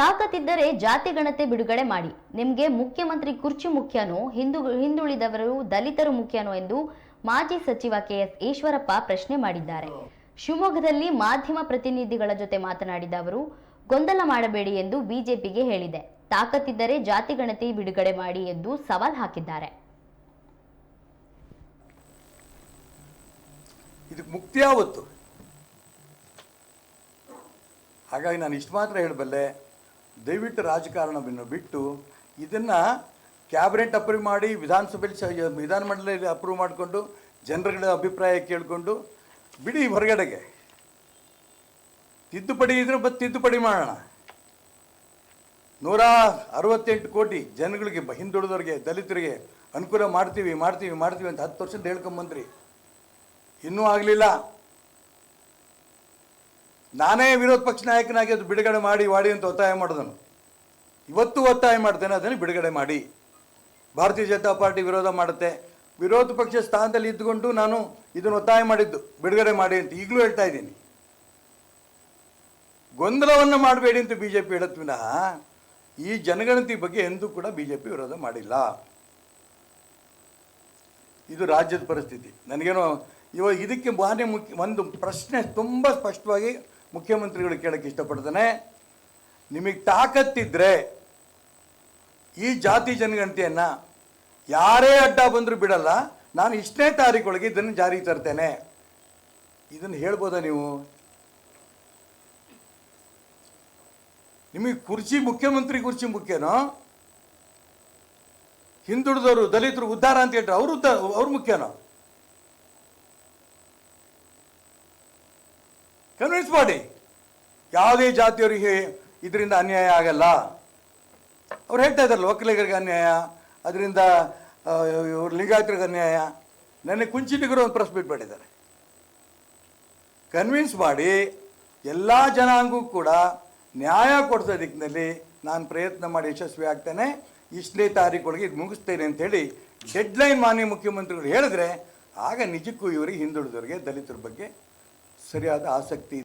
ತಾಕತ್ತಿದ್ದರೆ ಜಾತಿ ಗಣತೆ ಬಿಡುಗಡೆ ಮಾಡಿ. ನಿಮಗೆ ಮುಖ್ಯಮಂತ್ರಿ ಕುರ್ಚಿ ಮುಖ್ಯನೋ, ಹಿಂದು, ಹಿಂದುಳಿದವರು ದಲಿತರು ಮುಖ್ಯನೋ ಎಂದು ಮಾಜಿ ಸಚಿವ ಕೆಎಸ್ ಈಶ್ವರಪ್ಪ ಪ್ರಶ್ನೆ ಮಾಡಿದ್ದಾರೆ. ಶಿವಮೊಗ್ಗದಲ್ಲಿ ಮಾಧ್ಯಮ ಪ್ರತಿನಿಧಿಗಳ ಜೊತೆ ಮಾತನಾಡಿದ ಅವರು, ಗೊಂದಲ ಮಾಡಬೇಡಿ ಎಂದು ಬಿಜೆಪಿಗೆ ಹೇಳಿದೆ. ತಾಕತ್ತಿದ್ದರೆ ಜಾತಿ ಗಣತಿ ಬಿಡುಗಡೆ ಮಾಡಿ ಎಂದು ಸವಾಲ್ ಹಾಕಿದ್ದಾರೆ. ಮುಕ್ತಿ ಯಾವತ್ತು ಹಾಗಾಗಿ ನಾನು ಇಷ್ಟು ಮಾತ್ರ ಹೇಳಬಲ್ಲೆ ದಯವಿಟ್ಟು ರಾಜಕಾರಣವನ್ನು ಬಿಟ್ಟು ಇದನ್ನು ಕ್ಯಾಬಿನೆಟ್ ಅಪ್ರೂವ್ ಮಾಡಿ ವಿಧಾನಸಭೆಯಲ್ಲಿ ವಿಧಾನಮಂಡಲದಲ್ಲಿ ಅಪ್ರೂವ್ ಮಾಡಿಕೊಂಡು ಜನರುಗಳ ಅಭಿಪ್ರಾಯ ಕೇಳಿಕೊಂಡು ಬಿಡಿ ಹೊರಗಡೆಗೆ. ತಿದ್ದುಪಡಿ ಇದ್ರೆ ಬ ತಿದ್ದುಪಡಿ ಮಾಡೋಣ. ನೂರ ಅರವತ್ತೆಂಟು ಕೋಟಿ ಜನಗಳಿಗೆ ಹಿಂದುಳಿದವ್ರಿಗೆ, ದಲಿತರಿಗೆ ಅನುಕೂಲ ಮಾಡ್ತೀವಿ ಮಾಡ್ತೀವಿ ಮಾಡ್ತೀವಿ ಅಂತ ಹತ್ತು ವರ್ಷದ ಹೇಳ್ಕೊಂಬಂದ್ರಿ. ಇನ್ನೂ ಆಗಲಿಲ್ಲ. ನಾನೇ ವಿರೋಧ ಪಕ್ಷ ನಾಯಕನಾಗಿ ಅದು ಬಿಡುಗಡೆ ಮಾಡಿ ಮಾಡಿ ಅಂತ ಒತ್ತಾಯ ಮಾಡಿದನು. ಇವತ್ತು ಒತ್ತಾಯ ಮಾಡ್ತೇನೆ, ಅದನ್ನು ಬಿಡುಗಡೆ ಮಾಡಿ. ಭಾರತೀಯ ಜನತಾ ಪಾರ್ಟಿ ವಿರೋಧ ಮಾಡುತ್ತೆ. ವಿರೋಧ ಪಕ್ಷ ಸ್ಥಾನದಲ್ಲಿ ಇದ್ದುಕೊಂಡು ನಾನು ಇದನ್ನು ಒತ್ತಾಯ ಮಾಡಿದ್ದು, ಬಿಡುಗಡೆ ಮಾಡಿ ಅಂತ ಈಗಲೂ ಹೇಳ್ತಾ ಇದ್ದೀನಿ. ಗೊಂದಲವನ್ನು ಮಾಡಬೇಡಿ ಅಂತ ಬಿ ಜೆ ಪಿ ಹೇಳತ್ ವಿನಃ, ಈ ಜನಗಣತಿ ಬಗ್ಗೆ ಎಂದೂ ಕೂಡ ಬಿ ಜೆ ಪಿ ವಿರೋಧ ಮಾಡಿಲ್ಲ. ಇದು ರಾಜ್ಯದ ಪರಿಸ್ಥಿತಿ. ನನಗೇನೋ ಇವಾಗ ಇದಕ್ಕೆ ಮಾನ್ಯ ಮುಖ್ಯ, ಒಂದು ಪ್ರಶ್ನೆ ತುಂಬ ಸ್ಪಷ್ಟವಾಗಿ ಮುಖ್ಯಮಂತ್ರಿಗಳು ಕೇಳಕ್ಕೆ ಇಷ್ಟಪಡ್ತಾನೆ. ನಿಮಗೆ ತಾಕತ್ತಿದ್ರೆ ಈ ಜಾತಿ ಜನಗಣತಿಯನ್ನು ಯಾರೇ ಅಡ್ಡ ಬಂದರೂ ಬಿಡಲ್ಲ. ನಾನು ಇಷ್ಟನೇ ತಾರೀಕೊಳಗೆ ಇದನ್ನು ಜಾರಿಗೆ ತರ್ತೇನೆ. ಇದನ್ನು ಹೇಳ್ಬೋದಾ ನೀವು? ನಿಮಗೆ ಕುರ್ಚಿ, ಮುಖ್ಯಮಂತ್ರಿ ಕುರ್ಚಿ ಮುಖ್ಯನೋ? ಹಿಂದುಳಿದವರು ದಲಿತರು ಉದ್ಧಾರ ಅಂತ ಹೇಳ್ತಾರೆ ಅವರು ಉದ್ದ ಅವ್ರು ಮುಖ್ಯನೋ? ಕನ್ವಿನ್ಸ್ ಮಾಡಿ ಯಾವುದೇ ಜಾತಿಯವರಿಗೆ ಇದರಿಂದ ಅನ್ಯಾಯ ಆಗಲ್ಲ. ಅವ್ರು ಹೇಳ್ತಾ ಇದ್ದಾರಲ್ಲ ಒಕ್ಕಲಿಗರಿಗೆ ಅನ್ಯಾಯ, ಅದರಿಂದ ಇವ್ರ ಲಿಂಗಾಯತರಿಗೆ ಅನ್ಯಾಯ. ನೆನ್ನೆ ಕುಂಚಿಟಿಗರು ಒಂದು ಪ್ರೆಸ್ ಬಿಟ್ಬಿಟ್ಟಿದ್ದಾರೆ ಕನ್ವಿನ್ಸ್ ಮಾಡಿ, ಎಲ್ಲ ಜನಾಂಗೂ ಕೂಡ ನ್ಯಾಯ ಕೊಡಿಸೋ ದಿಕ್ಕಿನಲ್ಲಿ ನಾನು ಪ್ರಯತ್ನ ಮಾಡಿ ಯಶಸ್ವಿ ಆಗ್ತೇನೆ. ಇಷ್ಟನೇ ತಾರೀಕೊಳಗೆ ಇದು ಮುಗಿಸ್ತೇನೆ ಅಂತೇಳಿ ಡೆಡ್ಲೈನ್ ಮಾನ್ಯ ಮುಖ್ಯಮಂತ್ರಿಗಳು ಹೇಳಿದ್ರೆ, ಆಗ ನಿಜಕ್ಕೂ ಇವರಿಗೆ ಹಿಂದುಳಿದವರಿಗೆ ದಲಿತರ ಬಗ್ಗೆ ಸರಿಯಾದ ಆಸಕ್ತಿ